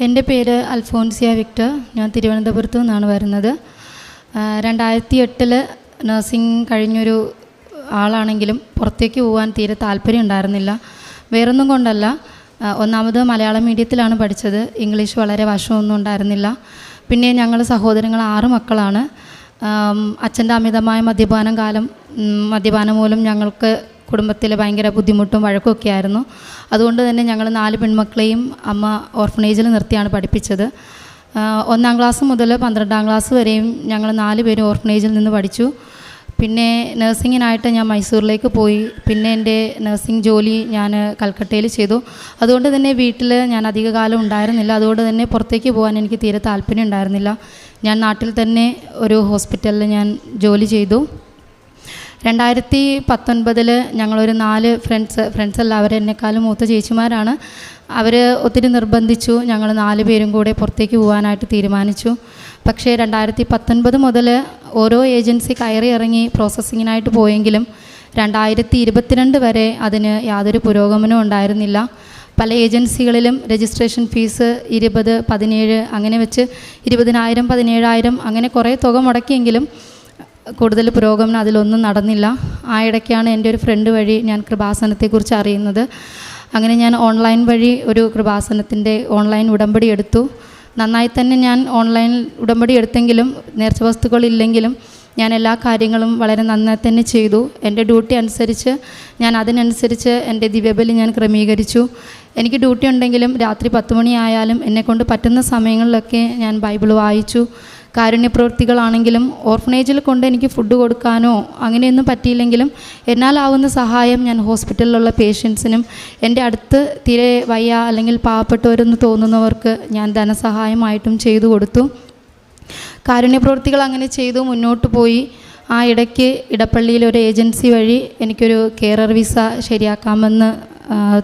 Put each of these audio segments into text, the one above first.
എന്റെ പേര് അൽഫോൻസിയ വിക്ടർ. ഞാൻ തിരുവനന്തപുരത്തു നിന്നാണ് വരുന്നത്. രണ്ടായിരത്തി എട്ടിൽ നഴ്സിംഗ് കഴിഞ്ഞൊരു ആളാണെങ്കിലും പുറത്തേക്ക് പോകാൻ തീരെ താല്പര്യം ഉണ്ടായിരുന്നില്ല. വേറൊന്നും കൊണ്ടല്ല. ഒന്നാമത് മലയാളം മീഡിയത്തിലാണ് പഠിച്ചത്. ഇംഗ്ലീഷ് വളരെ വശമൊന്നും ഉണ്ടായിരുന്നില്ല. പിന്നെ ഞങ്ങൾ സഹോദരങ്ങൾ ആറ് മക്കളാണ്. അച്ഛന്റെ അമിതമായ മദ്യപാനം കാലം മദ്യപാനം മൂലം ഞങ്ങൾക്ക് കുടുംബത്തിൽ ഭയങ്കര ബുദ്ധിമുട്ടും വഴക്കുമൊക്കെ ആയിരുന്നു. അതുകൊണ്ട് തന്നെ ഞങ്ങൾ നാല് പെൺമക്കളെയും അമ്മ ഓർഫനേജിൽ നിർത്തിയാണ് പഠിപ്പിച്ചത്. ഒന്നാം ക്ലാസ് മുതൽ പന്ത്രണ്ടാം ക്ലാസ് വരെയും ഞങ്ങൾ നാല് പേരും ഓർഫനേജിൽ നിന്ന് പഠിച്ചു. പിന്നെ നഴ്സിങ്ങിനായിട്ട് ഞാൻ മൈസൂരിലേക്ക് പോയി. പിന്നെ എന്റെ നഴ്സിംഗ് ജോലി ഞാൻ കൽക്കട്ടയിൽ ചെയ്തു. അതുകൊണ്ട് തന്നെ വീട്ടിൽ ഞാൻ അധിക കാലം ഉണ്ടായിരുന്നില്ല. അതുകൊണ്ട് തന്നെ പുറത്തേക്ക് പോകാൻ എനിക്ക് തീരെ താല്പര്യം ഉണ്ടായിരുന്നില്ല. ഞാൻ നാട്ടിൽ തന്നെ ഒരു ഹോസ്പിറ്റലിൽ ഞാൻ ജോലി ചെയ്തു. രണ്ടായിരത്തി പത്തൊൻപതിൽ ഞങ്ങളൊരു നാല് ഫ്രണ്ട്സ് ഫ്രണ്ട്സ് എല്ലാവരും എന്നെക്കാളും മൂത്ത ചേച്ചിമാരാണ്. അവർ ഒത്തിരി നിർബന്ധിച്ചു ഞങ്ങൾ നാല് പേരും കൂടെ പുറത്തേക്ക് പോകാനായിട്ട് തീരുമാനിച്ചു. പക്ഷേ രണ്ടായിരത്തി പത്തൊൻപത് മുതൽ ഓരോ ഏജൻസി കയറി ഇറങ്ങി പ്രോസസ്സിങ്ങിനായിട്ട് പോയെങ്കിലും രണ്ടായിരത്തി ഇരുപത്തിരണ്ട് വരെ അതിന് യാതൊരു പുരോഗമനവും ഉണ്ടായിരുന്നില്ല. പല ഏജൻസികളിലും രജിസ്ട്രേഷൻ ഫീസ് ഇരുപത് പതിനേഴ് അങ്ങനെ വെച്ച് ഇരുപതിനായിരം പതിനേഴായിരം അങ്ങനെ കുറേ തുക മുടക്കിയെങ്കിലും കൂടുതൽ പുരോഗമനം അതിലൊന്നും നടന്നില്ല. ആ ഇടയ്ക്കാണ് എന്റെ ഒരു ഫ്രണ്ട് വഴി ഞാൻ കൃപാസനത്തെക്കുറിച്ച് അറിയുന്നത്. അങ്ങനെ ഞാൻ ഓൺലൈൻ വഴി ഒരു കൃപാസനത്തിന്റെ ഓൺലൈൻ ഉടമ്പടി എടുത്തു. നന്നായി തന്നെ ഞാൻ ഓൺലൈൻ ഉടമ്പടി എടുത്തെങ്കിലും നേർച്ച വസ്തുക്കളില്ലെങ്കിലും ഞാൻ എല്ലാ കാര്യങ്ങളും വളരെ നന്നായി തന്നെ ചെയ്തു. എന്റെ ഡ്യൂട്ടി അനുസരിച്ച് ഞാൻ അതിനനുസരിച്ച് എന്റെ ദിവ്യബലി ഞാൻ ക്രമീകരിച്ചു. എനിക്ക് ഡ്യൂട്ടി ഉണ്ടെങ്കിലും രാത്രി പത്ത് മണിയായാലും എന്നെക്കൊണ്ട് പറ്റുന്ന സമയങ്ങളിലൊക്കെ ഞാൻ ബൈബിൾ വായിച്ചു. കാരുണ്യപ്രവൃത്തികളാണെങ്കിലും ഓർഫനേജിൽ കൊണ്ട് എനിക്ക് ഫുഡ് കൊടുക്കാനോ അങ്ങനെയൊന്നും പറ്റിയില്ലെങ്കിലും എന്നാലാവുന്ന സഹായം ഞാൻ ഹോസ്പിറ്റലിലുള്ള പേഷ്യൻസിനും എന്റെ അടുത്ത് തീരെ വയ്യ അല്ലെങ്കിൽ പാവപ്പെട്ടവരെന്ന് തോന്നുന്നവർക്ക് ഞാൻ ധനസഹായമായിട്ടും ചെയ്തു കൊടുത്തു. കാരുണ്യപ്രവൃത്തികൾ അങ്ങനെ ചെയ്തു മുന്നോട്ട് പോയി. ആ ഇടയ്ക്ക് ഇടപ്പള്ളിയിൽ ഒരു ഏജൻസി വഴി എനിക്കൊരു കെയറർ വിസ ശരിയാക്കാമെന്ന്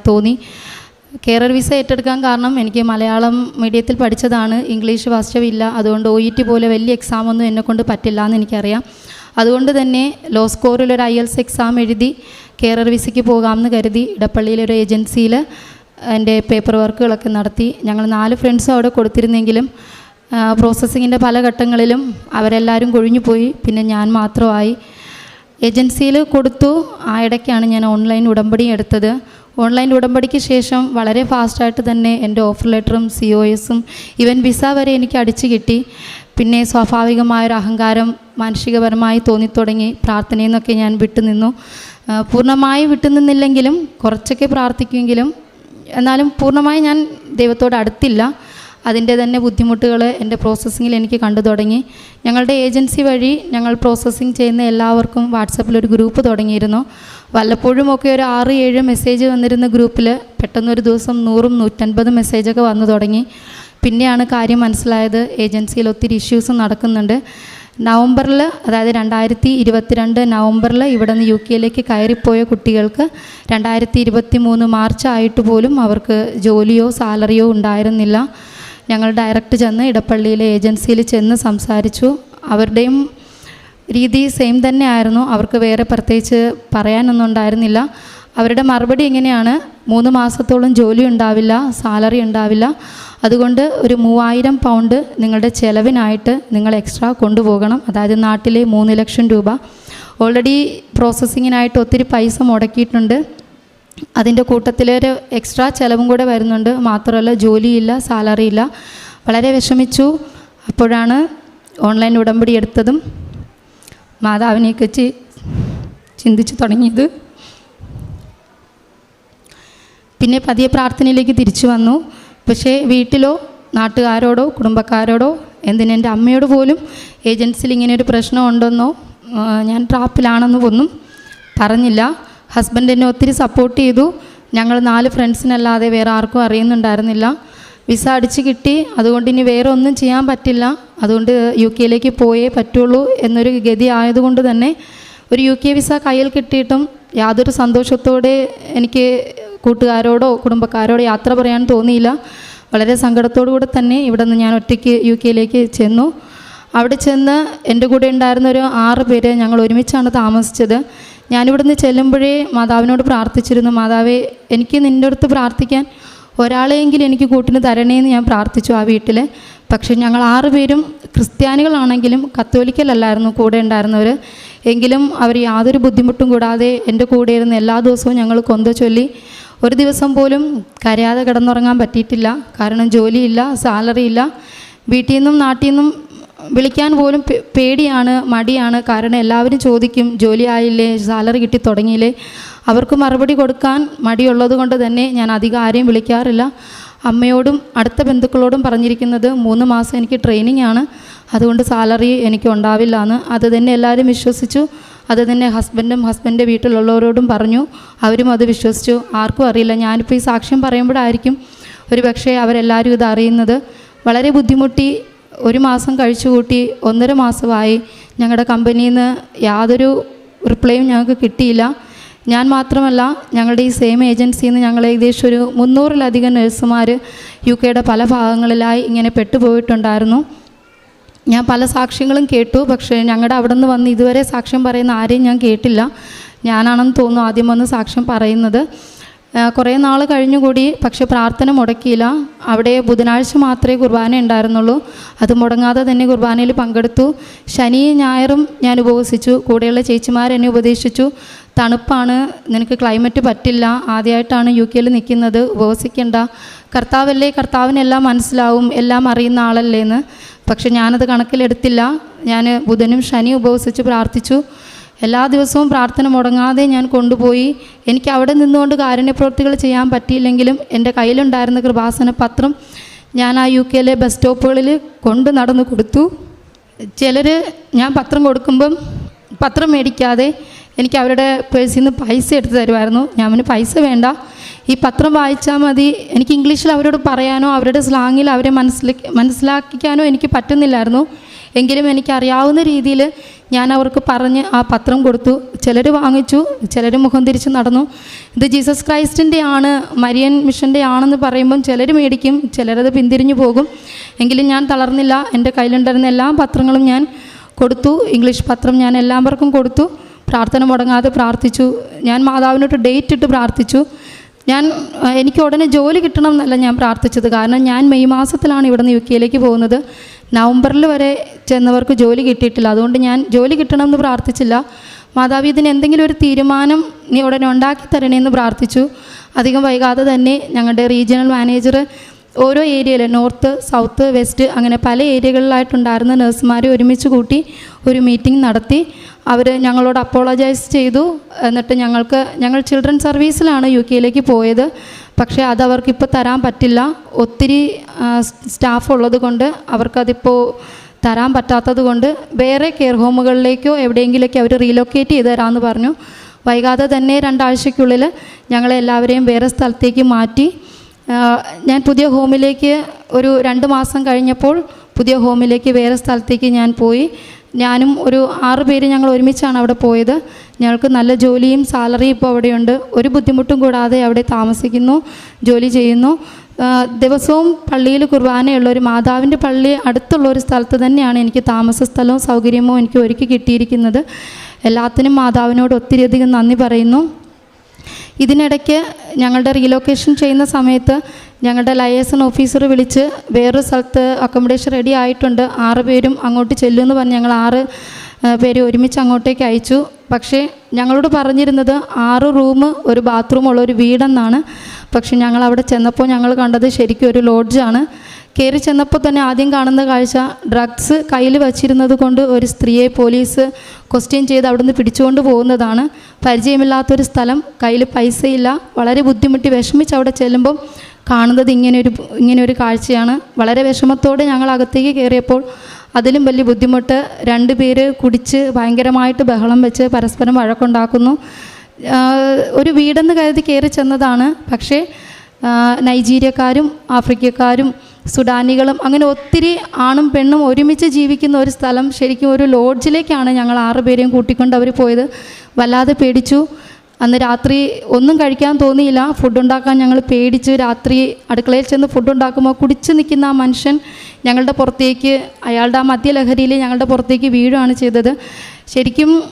തോന്നി. കെയറർ വിസ ഏറ്റെടുക്കാൻ കാരണം എനിക്ക് മലയാളം മീഡിയത്തിൽ പഠിച്ചതാണ്. ഇംഗ്ലീഷ് വാസ്തവില്ല അതുകൊണ്ട് ഒ ഇ ടി പോലെ വലിയ എക്സാമൊന്നും എന്നെക്കൊണ്ട് പറ്റില്ല എന്ന് എനിക്കറിയാം. അതുകൊണ്ട് തന്നെ ലോ സ്കോറിൽ ഒരു ഐ എൽസ് എക്സാം എഴുതി കെയർ വിസയ്ക്ക് പോകാമെന്ന് കരുതി ഇടപ്പള്ളിയിലൊരു ഏജൻസിയിൽ എന്റെ പേപ്പർ വർക്കുകളൊക്കെ നടത്തി. ഞങ്ങൾ നാല് ഫ്രണ്ട്സും അവിടെ കൊടുത്തിരുന്നെങ്കിലും പ്രോസസ്സിങ്ങിന്റെ പല ഘട്ടങ്ങളിലും അവരെല്ലാവരും കൊഴിഞ്ഞു പോയി പിന്നെ ഞാൻ മാത്രമായി. ഏജൻസിയിൽ കൊടുത്തു. ആ ഇടയ്ക്കാണ് ഞാൻ ഓൺലൈൻ ഉടമ്പടി എടുത്തത്. ഓൺലൈൻ ഉടമ്പടിക്ക് ശേഷം വളരെ ഫാസ്റ്റായിട്ട് തന്നെ എന്റെ ഓഫർ ലെറ്ററും സി ഒ എസും ഇവൻ വിസ വരെ എനിക്ക് അടിച്ചു കിട്ടി. പിന്നെ സ്വാഭാവികമായൊരു അഹങ്കാരം മാനസികപരമായി തോന്നിത്തുടങ്ങി പ്രാർത്ഥനയിൽ നിന്നൊക്കെ ഞാൻ വിട്ടുനിന്നു. പൂർണമായി വിട്ടുനിന്നില്ലെങ്കിലും കുറച്ചൊക്കെ പ്രാർത്ഥിക്കുമെങ്കിലും എന്നാലും പൂർണമായി ഞാൻ ദൈവത്തോട് അടുത്തില്ല. അതിന്റെ തന്നെ ബുദ്ധിമുട്ടുകൾ എന്റെ പ്രോസസ്സിങ്ങിൽ എനിക്ക് കണ്ടു തുടങ്ങി. ഞങ്ങളുടെ ഏജൻസി വഴി ഞങ്ങൾ പ്രോസസ്സിങ് ചെയ്യുന്ന എല്ലാവർക്കും വാട്സപ്പിൽ ഒരു ഗ്രൂപ്പ് തുടങ്ങിയിരുന്നു. വല്ലപ്പോഴും ഒക്കെ ഒരു ആറ് ഏഴ് മെസ്സേജ് വന്നിരുന്ന ഗ്രൂപ്പിൽ പെട്ടെന്നൊരു ദിവസം നൂറും നൂറ്റൻപതും മെസ്സേജൊക്കെ വന്നു തുടങ്ങി. പിന്നെയാണ് കാര്യം മനസ്സിലായത്. ഏജൻസിയിൽ ഒത്തിരി ഇഷ്യൂസ് നടക്കുന്നുണ്ട്. നവംബറിൽ അതായത് രണ്ടായിരത്തി ഇരുപത്തിരണ്ട് നവംബറിൽ ഇവിടെ നിന്ന് യു കെയിലേക്ക് കയറിപ്പോയ കുട്ടികൾക്ക് രണ്ടായിരത്തി ഇരുപത്തി മൂന്ന് മാർച്ച് ആയിട്ട് പോലും അവർക്ക് ജോലിയോ സാലറിയോ ഉണ്ടായിരുന്നില്ല. ഞങ്ങൾ ഡയറക്റ്റ് ചെന്ന് ഇടപ്പള്ളിയിലെ ഏജൻസിയിൽ ചെന്ന് സംസാരിച്ചു. അവരുടെയും രീതി സെയിം തന്നെ ആയിരുന്നു അവർക്ക് വേറെ പ്രത്യേകിച്ച് പറയാനൊന്നും ഉണ്ടായിരുന്നില്ല അവരുടെ മറുപടി എങ്ങനെയാണ്? മൂന്ന് മാസത്തോളം ജോലി ഉണ്ടാവില്ല സാലറി ഉണ്ടാവില്ല. അതുകൊണ്ട് ഒരു മൂവായിരം പൗണ്ട് നിങ്ങളുടെ ചെലവിനായിട്ട് നിങ്ങൾ എക്സ്ട്രാ കൊണ്ടുപോകണം. അതായത് നാട്ടിലെ മൂന്ന് ലക്ഷം രൂപ. ഓൾറെഡി പ്രോസസ്സിങ്ങിനായിട്ട് ഒത്തിരി പൈസ മുടക്കിയിട്ടുണ്ട്. അതിന്റെ കൂട്ടത്തിലൊരു എക്സ്ട്രാ ചിലവും കൂടെ വരുന്നുണ്ട്. മാത്രമല്ല ജോലിയില്ല സാലറി ഇല്ല. വളരെ വിഷമിച്ചു. അപ്പോഴാണ് ഓൺലൈൻ ഉടമ്പടി എടുത്തതും. മാതാവിനെക്കുറിച്ച് ചിന്തിച്ചു തുടങ്ങിയത്. പിന്നെ പതിയെ പ്രാർത്ഥനയിലേക്ക് തിരിച്ചു വന്നു. പക്ഷേ വീട്ടിലോ നാട്ടുകാരോടോ കുടുംബക്കാരോടോ എന്തിനെന്റെ അമ്മയോട് പോലും ഏജൻസിയിൽ ഇങ്ങനെ ഒരു പ്രശ്നം ഉണ്ടെന്നോ ഞാൻ ട്രാപ്പിലാണെന്നോ ഒന്നും പറഞ്ഞില്ല. ഹസ്ബൻഡ് എന്നെ ഒത്തിരി സപ്പോർട്ട് ചെയ്തു. ഞങ്ങൾ നാല് ഫ്രണ്ട്സിനല്ലാതെ വേറെ ആർക്കും അറിയുന്നുണ്ടായിരുന്നില്ല. വിസ അടിച്ച് കിട്ടി. അതുകൊണ്ട് ഇനി വേറെ ഒന്നും ചെയ്യാൻ പറ്റില്ല. അതുകൊണ്ട് യു കെയിലേക്ക് പോയേ പറ്റുള്ളൂ എന്നൊരു ഗതി ആയതുകൊണ്ട് തന്നെ ഒരു യു കെ വിസ കയ്യിൽ കിട്ടിയിട്ടും യാതൊരു സന്തോഷത്തോടെ എനിക്ക് കൂട്ടുകാരോടോ കുടുംബക്കാരോടോ യാത്ര പറയാൻ തോന്നിയില്ല. വളരെ സങ്കടത്തോടു കൂടെ തന്നെ ഇവിടെ നിന്ന് ഞാൻ ഒറ്റയ്ക്ക് യു കെയിലേക്ക് ചെന്നു. അവിടെ ചെന്ന് എന്റെ കൂടെ ഉണ്ടായിരുന്ന ഒരു ആറ് പേര് ഞങ്ങൾ ഒരുമിച്ചാണ് താമസിച്ചത്. ഞാനിവിടുന്ന് ചെല്ലുമ്പോഴേ മാതാവിനോട് പ്രാർത്ഥിച്ചിരുന്നു. മാതാവേ എനിക്ക് നിന്റെ അടുത്ത് പ്രാർത്ഥിക്കാൻ ഒരാളെയെങ്കിലും എനിക്ക് കൂട്ടിന് തരണേന്ന് ഞാൻ പ്രാർത്ഥിച്ചു ആ വീട്ടിൽ പക്ഷേ ഞങ്ങൾ ആറുപേരും ക്രിസ്ത്യാനികളാണെങ്കിലും കത്തോലിക്കലല്ലായിരുന്നു കൂടെ ഉണ്ടായിരുന്നവർ എങ്കിലും അവർ യാതൊരു ബുദ്ധിമുട്ടും കൂടാതെ എന്റെ കൂടെ ഇരുന്ന് എല്ലാ ദിവസവും ഞങ്ങൾ കൊന്ത ചൊല്ലി. ഒരു ദിവസം പോലും കരയാതെ കിടന്നുറങ്ങാൻ പറ്റിയിട്ടില്ല. കാരണം ജോലിയില്ല സാലറി ഇല്ല വീട്ടിൽ നിന്നും നാട്ടിൽ നിന്നും വിളിക്കാൻ പോലും പേടിയാണ് മടിയാണ്. കാരണം എല്ലാവരും ചോദിക്കും ജോലി ആയില്ലേ സാലറി കിട്ടി തുടങ്ങിയില്ലേ? അവർക്ക് മറുപടി കൊടുക്കാൻ മടിയുള്ളത് കൊണ്ട് തന്നെ ഞാൻ അധികം ആരെയും വിളിക്കാറില്ല. അമ്മയോടും അടുത്ത ബന്ധുക്കളോടും പറഞ്ഞിരിക്കുന്നത് മൂന്ന് മാസം എനിക്ക് ട്രെയിനിങ് ആണ്. അതുകൊണ്ട് സാലറി എനിക്ക് ഉണ്ടാവില്ല എന്ന്. അത് തന്നെ എല്ലാവരും വിശ്വസിച്ചു. അത് തന്നെ ഹസ്ബൻഡും ഹസ്ബൻഡിന്റെ വീട്ടിലുള്ളവരോടും പറഞ്ഞു. അവരും അത് വിശ്വസിച്ചു. ആർക്കും അറിയില്ല. ഞാനിപ്പോൾ ഈ സാക്ഷ്യം പറയുമ്പോഴായിരിക്കും ഒരു പക്ഷേ അവരെല്ലാവരും ഇത് അറിയുന്നത്. വളരെ ബുദ്ധിമുട്ടി ഒരു മാസം കഴിച്ചു കൂട്ടി ഒന്നര മാസമായി ഞങ്ങളുടെ കമ്പനിയിൽ നിന്ന് യാതൊരു റിപ്ലൈയും ഞങ്ങൾക്ക് കിട്ടിയില്ല. ഞാൻ മാത്രമല്ല ഞങ്ങളുടെ ഈ സെയിം ഏജൻസിയിൽ നിന്ന് ഞങ്ങൾ ഏകദേശം ഒരു മുന്നൂറിലധികം നഴ്സുമാർ യു കെയുടെ പല ഭാഗങ്ങളിലായി ഇങ്ങനെ പെട്ടുപോയിട്ടുണ്ടായിരുന്നു. ഞാൻ പല സാക്ഷ്യങ്ങളും കേട്ടു പക്ഷേ ഞങ്ങളുടെ അവിടെ നിന്ന് വന്ന് ഇതുവരെ സാക്ഷ്യം പറയുന്ന ആരെയും ഞാൻ കേട്ടില്ല. ഞാനാണെന്ന് തോന്നുന്നു ആദ്യം വന്ന് സാക്ഷ്യം പറയുന്നത്. കുറേ നാൾ കഴിഞ്ഞുകൂടി പക്ഷേ പ്രാർത്ഥന മുടക്കിയില്ല. അവിടെ ബുധനാഴ്ച മാത്രമേ കുർബാന ഉണ്ടായിരുന്നുള്ളൂ. അത് മുടങ്ങാതെ തന്നെ കുർബാനയിൽ പങ്കെടുത്തു. ശനിയും ഞായറും ഞാൻ ഉപവസിച്ചു. കൂടെയുള്ള ചേച്ചിമാർ എന്നെ ഉപദേശിച്ചു. തണുപ്പാണ് നിനക്ക് ക്ലൈമറ്റ് പറ്റില്ല ആദ്യമായിട്ടാണ് യു കെയിൽ നിൽക്കുന്നത് ഉപവസിക്കേണ്ട. കർത്താവല്ലേ കർത്താവിനെല്ലാം മനസ്സിലാവും എല്ലാം അറിയുന്ന ആളല്ലേ എന്ന്. പക്ഷെ ഞാനത് കണക്കിലെടുത്തില്ല. ഞാൻ ബുധനും ശനി ഉപവസിച്ച് പ്രാർത്ഥിച്ചു. എല്ലാ ദിവസവും പ്രാർത്ഥന മുടങ്ങാതെ ഞാൻ കൊണ്ടുപോയി. എനിക്ക് അവിടെ നിന്നുകൊണ്ട് കാരുണ്യപ്രവൃത്തികൾ ചെയ്യാൻ പറ്റിയില്ലെങ്കിലും എന്റെ കയ്യിലുണ്ടായിരുന്ന കൃപാസന പത്രം ഞാൻ ആ യു കെയിലെ ബസ് സ്റ്റോപ്പുകളിൽ കൊണ്ട് നടന്നു കൊടുത്തു. ചിലർ ഞാൻ പത്രം കൊടുക്കുമ്പം പത്രം മേടിക്കാതെ എനിക്ക് അവരുടെ പേഴ്സിൽ നിന്ന് പൈസ എടുത്ത് തരുമായിരുന്നു. ഞാൻ അവന് പൈസ വേണ്ട. ഈ പത്രം വായിച്ചാൽ മതി. എനിക്ക് ഇംഗ്ലീഷിൽ അവരോട് പറയാനോ അവരുടെ സ്ലാങ്ങിൽ അവരെ മനസ്സിലാക്കി മനസ്സിലാക്കിക്കാനോ എനിക്ക് പറ്റുന്നില്ലായിരുന്നു. എങ്കിലും എനിക്ക് അറിയാവുന്ന രീതിയിൽ ഞാൻ അവർക്ക് പറഞ്ഞ് ആ പത്രം കൊടുത്തു. ചിലർ വാങ്ങിച്ചു ചിലർ മുഖം തിരിച്ച് നടന്നു. ഇത് ജീസസ് ക്രൈസ്റ്റിന്റെ ആണ് മരിയൻ മിഷന്റെ ആണെന്ന് പറയുമ്പം ചിലർ മേടിക്കും ചിലരത് പിന്തിരിഞ്ഞു പോകും. എങ്കിലും ഞാൻ തളർന്നില്ല. എന്റെ കയ്യിലുണ്ടായിരുന്ന എല്ലാ പത്രങ്ങളും ഞാൻ കൊടുത്തു. ഇംഗ്ലീഷ് പത്രം ഞാൻ എല്ലാവർക്കും കൊടുത്തു. പ്രാർത്ഥന മുടങ്ങാതെ പ്രാർത്ഥിച്ചു. ഞാൻ മാതാവിനോട്ട് ഡേറ്റ് ഇട്ട് പ്രാർത്ഥിച്ചു. ഞാൻ എനിക്ക് ഉടനെ ജോലി കിട്ടണം എന്നല്ല ഞാൻ പ്രാർത്ഥിച്ചത്. കാരണം ഞാൻ മെയ് മാസത്തിലാണ് ഇവിടെ നിന്ന് യു കെയിലേക്ക് പോകുന്നത്. നവംബറിൽ വരെ ചെന്നവർക്ക് ജോലി കിട്ടിയിട്ടില്ല. അതുകൊണ്ട് ഞാൻ ജോലി കിട്ടണം എന്ന് പ്രാർത്ഥിച്ചില്ല. മാതാവി ഇതിന് എന്തെങ്കിലും ഒരു തീരുമാനം നീ ഉടനെ ഉണ്ടാക്കി തരണേന്ന് പ്രാർത്ഥിച്ചു. അധികം വൈകാതെ തന്നെ ഞങ്ങളുടെ റീജിയണൽ മാനേജർ ഓരോ ഏരിയയിൽ നോർത്ത് സൗത്ത് വെസ്റ്റ് അങ്ങനെ പല ഏരിയകളിലായിട്ടുണ്ടായിരുന്ന നഴ്സുമാരെ ഒരുമിച്ച് കൂട്ടി ഒരു മീറ്റിംഗ് നടത്തി. അവർ ഞങ്ങളോട് അപ്പോളജൈസ് ചെയ്തു. എന്നിട്ട് ഞങ്ങൾക്ക് ഞങ്ങൾ ചിൽഡ്രൻ സർവീസിലാണ് യു കെയിലേക്ക് പോയത്. പക്ഷേ അത് അവർക്കിപ്പോൾ തരാൻ പറ്റില്ല. ഒത്തിരി സ്റ്റാഫ് ഉള്ളത് കൊണ്ട് അവർക്കതിപ്പോൾ തരാൻ പറ്റാത്തത് കൊണ്ട് വേറെ കെയർ ഹോമുകളിലേക്കോ എവിടെയെങ്കിലേക്കോ അവർ റീലൊക്കേറ്റ് ചെയ്ത് തരാമെന്ന് പറഞ്ഞു. വൈകാതെ തന്നെ രണ്ടാഴ്ചയ്ക്കുള്ളിൽ ഞങ്ങളെല്ലാവരെയും വേറെ സ്ഥലത്തേക്ക് മാറ്റി. ഞാൻ പുതിയ ഹോമിലേക്ക് ഒരു രണ്ട് മാസം കഴിഞ്ഞപ്പോൾ പുതിയ ഹോമിലേക്ക് വേറെ സ്ഥലത്തേക്ക് ഞാൻ പോയി. ഞാനും ഒരു ആറ് പേര് ഞങ്ങൾ ഒരുമിച്ചാണ് അവിടെ പോയത്. ഞങ്ങൾക്ക് നല്ല ജോലിയും സാലറിയും ഇപ്പോൾ അവിടെയുണ്ട്. ഒരു ബുദ്ധിമുട്ടും കൂടാതെ അവിടെ താമസിക്കുന്നു ജോലി ചെയ്യുന്നു. ദിവസവും പള്ളിയിൽ കുർബാനയുള്ള ഒരു മാതാവിന്റെ പള്ളി അടുത്തുള്ള ഒരു സ്ഥലത്ത് തന്നെയാണ് എനിക്ക് താമസ സ്ഥലവും സൗകര്യമോ എനിക്ക് ഒരുക്കി കിട്ടിയിരിക്കുന്നത്. എല്ലാത്തിനും മാതാവിനോട് ഒത്തിരിയധികം നന്ദി പറയുന്നു. ഇതിനിടയ്ക്ക് ഞങ്ങളുടെ റീലൊക്കേഷൻ ചെയ്യുന്ന സമയത്ത് ഞങ്ങളുടെ ലയേസൺ ഓഫീസർ വിളിച്ച് വേറൊരു സ്ഥലത്ത് അക്കോമഡേഷൻ റെഡി ആയിട്ടുണ്ട്. ആറ് പേരും അങ്ങോട്ട് ചെല്ലുമെന്ന് പറഞ്ഞ് ഞങ്ങൾ ആറ് പേര് ഒരുമിച്ച് അങ്ങോട്ടേക്ക് അയച്ചു. പക്ഷേ ഞങ്ങളോട് പറഞ്ഞിരുന്നത് ആറ് റൂം ഒരു ബാത്റൂമുള്ള ഒരു വീടെന്നാണ്. പക്ഷേ ഞങ്ങൾ അവിടെ ചെന്നപ്പോൾ ഞങ്ങൾ കണ്ടത് ശരിക്കും ഒരു ലോഡ്ജാണ് കയറി ചെന്നപ്പോൾ തന്നെ ആദ്യം കാണുന്ന കാഴ്ച ഡ്രഗ്സ് കയ്യിൽ വച്ചിരുന്നത് കൊണ്ട് ഒരു സ്ത്രീയെ പോലീസ് ക്വസ്റ്റ്യൻ ചെയ്ത് അവിടുന്ന് പിടിച്ചുകൊണ്ട് പോകുന്നതാണ്. പരിചയമില്ലാത്തൊരു സ്ഥലം കയ്യിൽ പൈസയില്ല വളരെ ബുദ്ധിമുട്ടി വിഷമിച്ച് അവിടെ ചെല്ലുമ്പം കാണുന്നത് ഇങ്ങനെയൊരു ഇങ്ങനെയൊരു കാഴ്ചയാണ്. വളരെ വിഷമത്തോടെ ഞങ്ങൾ അകത്തേക്ക് കയറിയപ്പോൾ അതിലും വലിയ ബുദ്ധിമുട്ട്. രണ്ട് പേര് കുടിച്ച് ഭയങ്കരമായിട്ട് ബഹളം വെച്ച് പരസ്പരം വഴക്കുണ്ടാക്കുന്നു. ഒരു വീടെന്ന് കരുതി കയറി ചെന്നതാണ്. പക്ഷേ നൈജീരിയക്കാരും ആഫ്രിക്കക്കാരും സുഡാനികളും അങ്ങനെ ഒത്തിരി ആണും പെണ്ണും ഒരുമിച്ച് ജീവിക്കുന്ന ഒരു സ്ഥലം ശരിക്കും ഒരു ലോഡ്ജിലേക്കാണ് ഞങ്ങൾ ആറുപേരെയും കൂട്ടിക്കൊണ്ട് അവർ പോയത്. വല്ലാതെ പേടിച്ചു. അന്ന് രാത്രി ഒന്നും കഴിക്കാൻ തോന്നിയില്ല. ഫുഡ് ഉണ്ടാക്കാൻ ഞങ്ങൾ പേടിച്ച് രാത്രി അടുക്കളയിൽ ചെന്ന് ഫുഡ് ഉണ്ടാക്കുമ്പോൾ കുടിച്ച് നിൽക്കുന്ന ആ മനുഷ്യൻ ഞങ്ങളുടെ പുറത്തേക്ക് അയാളുടെ ആ മദ്യലഹരിയിൽ ഞങ്ങളുടെ പുറത്തേക്ക് വീഴുകയാണ് ചെയ്തത്. ശരിക്കും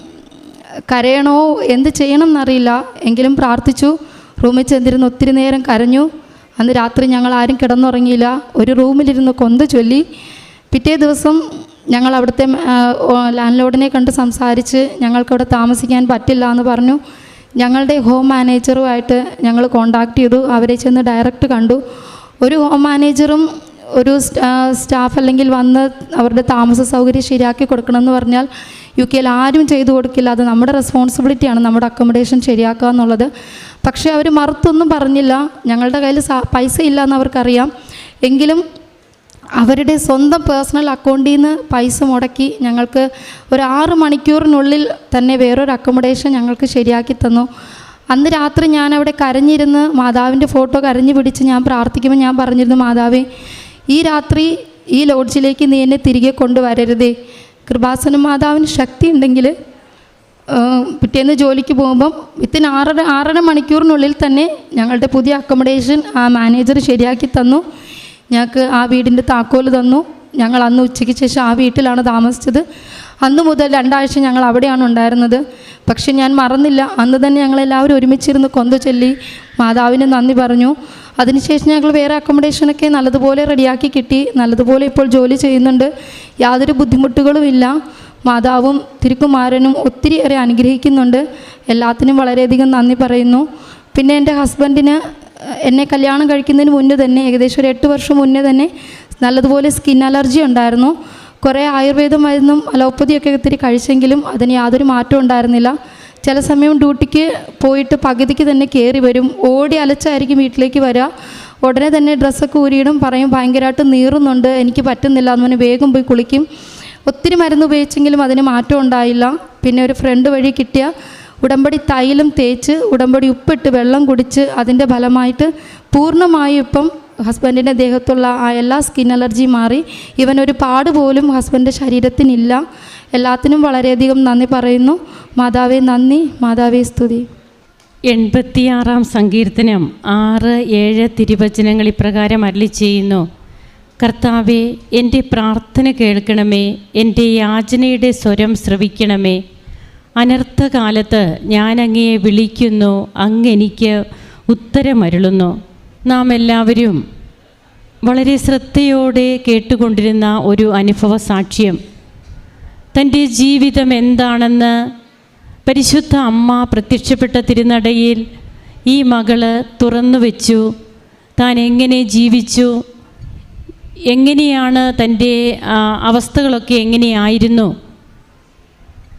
കരയണോ എന്ത് ചെയ്യണം എന്നറിയില്ല. എങ്കിലും പ്രാർത്ഥിച്ചു. റൂമിൽ ചെന്നിരുന്ന് ഒത്തിരി നേരം കരഞ്ഞു. അന്ന് രാത്രി ഞങ്ങൾ ആരും കിടന്നുറങ്ങിയില്ല. ഒരു റൂമിലിരുന്ന് കൊന്ത ചൊല്ലി. പിറ്റേ ദിവസം ഞങ്ങൾ അവിടുത്തെ ലാൻഡ് ലോഡിനെ കണ്ട് സംസാരിച്ച് ഞങ്ങൾക്കവിടെ താമസിക്കാൻ പറ്റില്ല എന്ന് പറഞ്ഞു. ഞങ്ങളുടെ ഹോം മാനേജറുമായിട്ട് ഞങ്ങൾ കോണ്ടാക്ട് ചെയ്തു. അവരെ ചെന്ന് ഡയറക്റ്റ് കണ്ടു. ഒരു ഹോം മാനേജറും ഒരു സ്റ്റാഫ് അല്ലെങ്കിൽ വന്ന് അവരുടെ താമസ സൗകര്യം ശരിയാക്കി കൊടുക്കണമെന്ന് പറഞ്ഞാൽ യു കെയിൽ ആരും ചെയ്തു കൊടുക്കില്ല. അത് നമ്മുടെ റെസ്പോൺസിബിലിറ്റിയാണ് നമ്മുടെ അക്കോമഡേഷൻ ശരിയാക്കുക എന്നുള്ളത്. പക്ഷേ അവർ മറുത്തൊന്നും പറഞ്ഞില്ല. ഞങ്ങളുടെ കയ്യിൽ പൈസ ഇല്ല എന്ന് അവർക്കറിയാം. എങ്കിലും അവരുടെ സ്വന്തം പേഴ്സണൽ അക്കൗണ്ടിൽ നിന്ന് പൈസ മുടക്കി ഞങ്ങൾക്ക് ഒരു ആറ് മണിക്കൂറിനുള്ളിൽ തന്നെ വേറൊരു അക്കോമഡേഷൻ ഞങ്ങൾക്ക് ശരിയാക്കി തന്നു. അന്ന് രാത്രി ഞാൻ അവിടെ കരഞ്ഞിരുന്ന് മാതാവിന്റെ ഫോട്ടോ കരഞ്ഞു പിടിച്ച് ഞാൻ പ്രാർത്ഥിക്കുമ്പോൾ ഞാൻ പറഞ്ഞിരുന്നു മാതാവേ ഈ രാത്രി ഈ ലോഡ്ജിലേക്ക് നീ എന്നെ തിരികെ കൊണ്ടുവരരുതേ. കൃപാസന മാതാവിന് ശക്തി ഉണ്ടെങ്കിൽ പിറ്റേന്ന് ജോലിക്ക് പോകുമ്പം വിത്തിൻ ആറര ആറര മണിക്കൂറിനുള്ളിൽ തന്നെ ഞങ്ങളുടെ പുതിയ അക്കോമഡേഷൻ ആ മാനേജർ ശരിയാക്കി തന്നു. ഞങ്ങൾക്ക് ആ വീടിന്റെ താക്കോൽ തന്നു. ഞങ്ങൾ അന്ന് ഉച്ചയ്ക്ക് ശേഷം ആ വീട്ടിലാണ് താമസിച്ചത്. അന്ന് മുതൽ രണ്ടാഴ്ച ഞങ്ങൾ അവിടെയാണ് ഉണ്ടായിരുന്നത്. പക്ഷെ ഞാൻ മറന്നില്ല. അന്ന് തന്നെ ഞങ്ങളെല്ലാവരും ഒരുമിച്ചിരുന്ന് കൊന്ത ചൊല്ലി. മാതാവിന് നന്ദി പറഞ്ഞു. അതിനുശേഷം ഞങ്ങൾ വേറെ അക്കോമഡേഷനൊക്കെ നല്ലതുപോലെ റെഡിയാക്കി കിട്ടി. നല്ലതുപോലെ ഇപ്പോൾ ജോലി ചെയ്യുന്നുണ്ട്. യാതൊരു ബുദ്ധിമുട്ടുകളും ഇല്ല മാതാവും തിരുക്കുമാരനും ഒത്തിരിയേറെ അനുഗ്രഹിക്കുന്നുണ്ട്. എല്ലാത്തിനും വളരെയധികം നന്ദി പറയുന്നു. പിന്നെ എന്റെ ഹസ്ബൻഡിന് എന്നെ കല്യാണം കഴിക്കുന്നതിന് മുന്നേ തന്നെ ഏകദേശം ഒരു എട്ട് വർഷം മുന്നേ തന്നെ നല്ലതുപോലെ സ്കിൻ അലർജി ഉണ്ടായിരുന്നു. കുറേ ആയുർവേദ മരുന്നും അലോപ്പതിയൊക്കെ ഒത്തിരി കഴിച്ചെങ്കിലും അതിന് യാതൊരു മാറ്റവും ഉണ്ടായിരുന്നില്ല. ചില സമയം ഡ്യൂട്ടിക്ക് പോയിട്ട് പകുതിക്ക് തന്നെ കയറി വരും. ഓടി അലച്ചായിരിക്കും വീട്ടിലേക്ക് വരിക ഉടനെ തന്നെ ഡ്രസ്സൊക്കെ ഊരിയിടും. പറയും ഭയങ്കരമായിട്ട് നീറുന്നുണ്ട്. എനിക്ക് പറ്റുന്നില്ല. എന്ന് വേഗം പോയി കുളിക്കും. ഒത്തിരി മരുന്ന് ഉപയോഗിച്ചെങ്കിലും അതിന് മാറ്റം ഉണ്ടായില്ല. പിന്നെ ഒരു ഫ്രണ്ട് വഴി കിട്ടിയ ഉടമ്പടി തൈലം തേച്ച് ഉടമ്പടി ഉപ്പിട്ട് വെള്ളം കുടിച്ച് അതിന്റെ ഫലമായിട്ട് പൂർണമായും ഇപ്പം ഹസ്ബൻഡിന്റെ ദേഹത്തുള്ള ആ എല്ലാ സ്കിൻ അലർജി മാറി. ഇവൻ ഒരു പാട് പോലും ഹസ്ബൻഡിന്റെ ശരീരത്തിനില്ല. എല്ലാത്തിനും വളരെയധികം നന്ദി പറയുന്നു. മാതാവേ നന്ദി മാതാവേ സ്തുതി. എൺപത്തിയാറാം സങ്കീർത്തനം ആറ് ഏഴ് തിരുവചനങ്ങൾ ഇപ്രകാരം അരളി ചെയ്യുന്നു. കർത്താവെ എന്റെ പ്രാർത്ഥന കേൾക്കണമേ എന്റെ യാചനയുടെ സ്വരം ശ്രവിക്കണമേ. അനർത്ഥകാലത്ത് ഞാൻ അങ്ങയെ വിളിക്കുന്നു അങ്ങെനിക്ക് ഉത്തരമരുളുന്നു. നാം എല്ലാവരും വളരെ ശ്രദ്ധയോടെ കേട്ടുകൊണ്ടിരുന്ന ഒരു അനുഭവ സാക്ഷ്യം. തന്റെ ജീവിതം എന്താണെന്ന് പരിശുദ്ധ അമ്മ പ്രത്യക്ഷപ്പെട്ട തിരുനടയിൽ ഈ മകൾ തുറന്നു വെച്ചു താൻ എങ്ങനെ ജീവിച്ചു? എങ്ങനെയാണ് തന്റെ അവസ്ഥകളൊക്കെ എങ്ങനെയായിരുന്നു?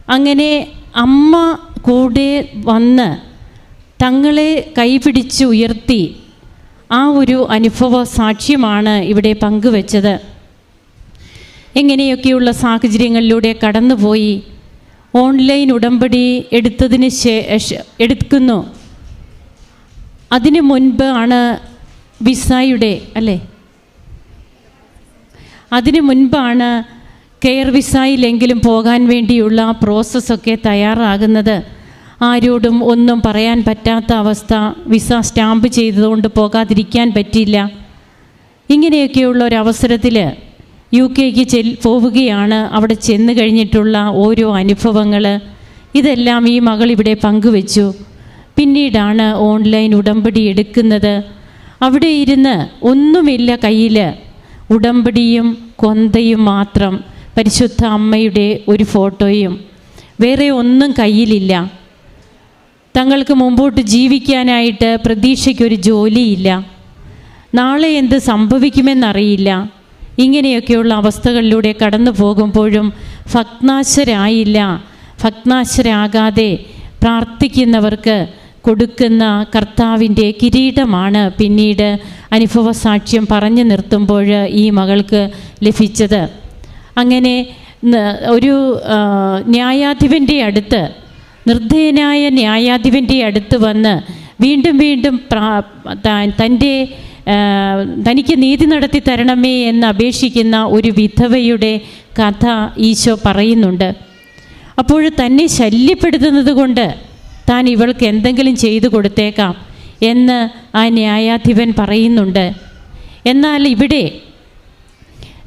അങ്ങനെ അമ്മ കൂടെ വന്ന് തങ്ങളെ കൈപിടിച്ച് ഉയർത്തി ആ ഒരു അനുഭവ സാക്ഷ്യമാണ് ഇവിടെ പങ്കുവച്ചത്. എങ്ങനെയൊക്കെയുള്ള സാഹചര്യങ്ങളിലൂടെ കടന്നുപോയി. ഓൺലൈൻ ഉടമ്പടി എടുത്തതിന് ശേഷം എടുക്കുന്നു. അതിനു മുൻപ് ആണ് വിസയുടെ അല്ലേ? അതിനു മുൻപാണ് കെയർ വിസയിലെങ്കിലും പോകാൻ വേണ്ടിയുള്ള പ്രോസസ്സൊക്കെ തയ്യാറാകുന്നത്. ആരോടും ഒന്നും പറയാൻ പറ്റാത്ത അവസ്ഥ വിസ സ്റ്റാമ്പ് ചെയ്തതുകൊണ്ട് പോകാതിരിക്കാൻ പറ്റില്ല ഇങ്ങനെയൊക്കെയുള്ള ഒരവസരത്തിൽ യു കെക്ക് ചെൽ പോവുകയാണ്. അവിടെ ചെന്ന് കഴിഞ്ഞിട്ടുള്ള ഓരോ അനുഭവങ്ങൾ ഇതെല്ലാം ഈ മകൾ ഇവിടെ പങ്കുവച്ചു. പിന്നീടാണ് ഓൺലൈൻ ഉടമ്പടി എടുക്കുന്നത്. അവിടെ ഇരുന്ന് ഒന്നുമില്ല കയ്യിൽ ഉടമ്പടിയും കൊന്തയും മാത്രം പരിശുദ്ധ അമ്മയുടെ ഒരു ഫോട്ടോയും വേറെ ഒന്നും കയ്യിലില്ല. തങ്ങൾക്ക് മുമ്പോട്ട് ജീവിക്കാനായിട്ട് പ്രതീക്ഷയ്ക്കൊരു ജോലിയില്ല. നാളെ എന്ത് സംഭവിക്കുമെന്നറിയില്ല. ഇങ്ങനെയൊക്കെയുള്ള അവസ്ഥകളിലൂടെ കടന്നു പോകുമ്പോഴും ഭഗ്നാശരായില്ല. ഭഗ്നാശരാകാതെ പ്രാർത്ഥിക്കുന്നവർക്ക് കൊടുക്കുന്ന കർത്താവിന്റെ കിരീടമാണ് പിന്നീട് അനുഭവ സാക്ഷ്യം പറഞ്ഞു നിർത്തുമ്പോൾ ഈ മകൾക്ക് ലഭിച്ചത്. അങ്ങനെ ഒരു ന്യായാധിപന്റെ അടുത്ത് നിർദ്ധയനായ ന്യായാധിപന്റെ അടുത്ത് വന്ന് വീണ്ടും വീണ്ടും തന്റെ തനിക്ക് നീതി നടത്തി തരണമേ എന്ന് അപേക്ഷിക്കുന്ന ഒരു വിധവയുടെ കഥ ഈശോ പറയുന്നുണ്ട്. അപ്പോൾ തന്നെ ശല്യപ്പെടുത്തുന്നത് കൊണ്ട് താൻ ഇവൾക്ക് എന്തെങ്കിലും ചെയ്തു കൊടുത്തേക്കാം എന്ന് ആ ന്യായാധിപൻ പറയുന്നുണ്ട്. എന്നാൽ ഇവിടെ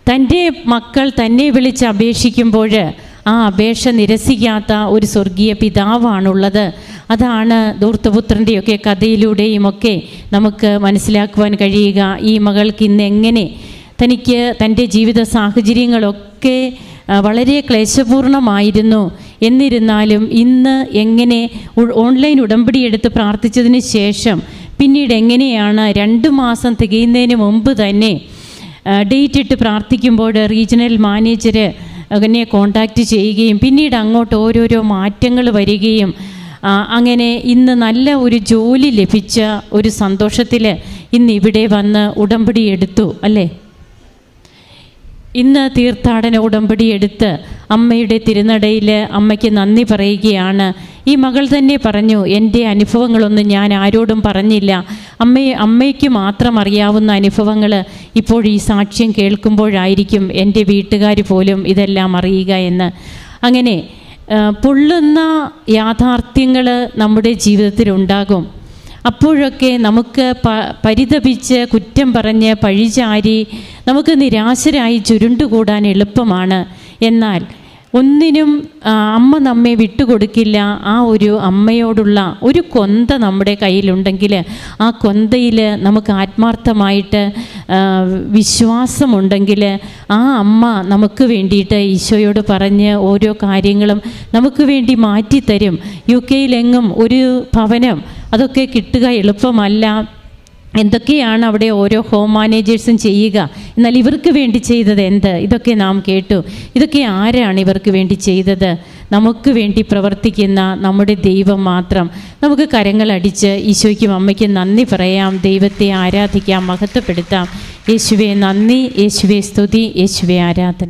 തന്റെ മക്കൾ തന്നെ വിളിച്ച് അപേക്ഷിക്കുമ്പോൾ ആ അപേക്ഷ നിരസിക്കാത്ത ഒരു സ്വർഗീയ പിതാവാണുള്ളത്. അതാണ് ധൂർത്തപുത്രന്റെയൊക്കെ കഥയിലൂടെയും ഒക്കെ നമുക്ക് മനസ്സിലാക്കുവാൻ കഴിയുക. ഈ മകൾക്ക് ഇന്ന് എങ്ങനെ തനിക്ക് തന്റെ ജീവിത സാഹചര്യങ്ങളൊക്കെ വളരെ ക്ലേശപൂർണമായിരുന്നു. എന്നിരുന്നാലും ഇന്ന് എങ്ങനെ ഓൺലൈൻ ഉടമ്പടി എടുത്ത് പ്രാർത്ഥിച്ചതിന് ശേഷം പിന്നീട് എങ്ങനെയാണ് രണ്ട് മാസം തികയുന്നതിന് മുമ്പ് തന്നെ ഡേറ്റ് ഇട്ട് പ്രാർത്ഥിക്കുമ്പോൾ റീജിയണൽ മാനേജർ അങ്ങനെ കോണ്ടാക്റ്റ് ചെയ്യുകയും പിന്നീട് അങ്ങോട്ട് ഓരോരോ മാറ്റങ്ങൾ വരികയും അങ്ങനെ ഇന്ന് നല്ല ഒരു ജോലി ലഭിച്ച ഒരു സന്തോഷത്തിൽ ഇന്ന് ഇവിടെ വന്ന് ഉടമ്പടി എടുത്തു അല്ലേ? ഇന്ന് തീർത്ഥാടന ഉടമ്പടി എടുത്ത് അമ്മയുടെ തിരുനടയിൽ അമ്മയ്ക്ക് നന്ദി പറയുകയാണ്. ഈ മകൾ തന്നെ പറഞ്ഞു എന്റെ അനുഭവങ്ങളൊന്നും ഞാൻ ആരോടും പറഞ്ഞില്ല. അമ്മയെ അമ്മയ്ക്ക് മാത്രം അറിയാവുന്ന അനുഭവങ്ങൾ ഇപ്പോൾ ഈ സാക്ഷ്യം കേൾക്കുമ്പോഴായിരിക്കും എന്റെ വീട്ടുകാർ പോലും ഇതെല്ലാം അറിയുക എന്ന്. അങ്ങനെ പൊള്ളുന്ന യാഥാർത്ഥ്യങ്ങൾ നമ്മുടെ ജീവിതത്തിലുണ്ടാകും. അപ്പോഴൊക്കെ നമുക്ക് പ പരിതപിച്ച് കുറ്റം പറഞ്ഞ് പഴിചാരി നമുക്ക് നിരാശരായി ചുരുണ്ടുകൂടാൻ എളുപ്പമാണ്. എന്നാൽ ഒന്നിനും അമ്മ നമ്മെ വിട്ടുകൊടുക്കില്ല. ആ ഒരു അമ്മയോടുള്ള ഒരു കൊന്ത നമ്മുടെ കയ്യിലുണ്ടെങ്കിൽ ആ കൊന്തയിൽ നമുക്ക് ആത്മാർത്ഥമായിട്ട് വിശ്വാസമുണ്ടെങ്കിൽ ആ അമ്മ നമുക്ക് വേണ്ടിയിട്ട് ഈശോയോട് പറഞ്ഞ് ഓരോ കാര്യങ്ങളും നമുക്ക് വേണ്ടി മാറ്റിത്തരും. യു കെയിലെങ്ങും ഒരു ഭവനം അതൊക്കെ കിട്ടുക എളുപ്പമല്ല. എന്തൊക്കെയാണ് അവിടെ ഓരോ ഹോം മാനേജേഴ്സും ചെയ്യുക? എന്നാൽ ഇവർക്ക് വേണ്ടി ചെയ്തത് എന്ത്? ഇതൊക്കെ നാം കേട്ടു. ഇതൊക്കെ ആരാണ് ഇവർക്ക് വേണ്ടി ചെയ്തത്? നമുക്ക് വേണ്ടി പ്രവർത്തിക്കുന്ന നമ്മുടെ ദൈവം മാത്രം. നമുക്ക് കരങ്ങളടിച്ച് ഈശോയ്ക്കും അമ്മയ്ക്കും നന്ദി പറയാം. ദൈവത്തെ ആരാധിക്കാം മഹത്വപ്പെടുത്താം. യേശുവെ നന്ദി. യേശുവെ സ്തുതി. യേശുവെ ആരാധന.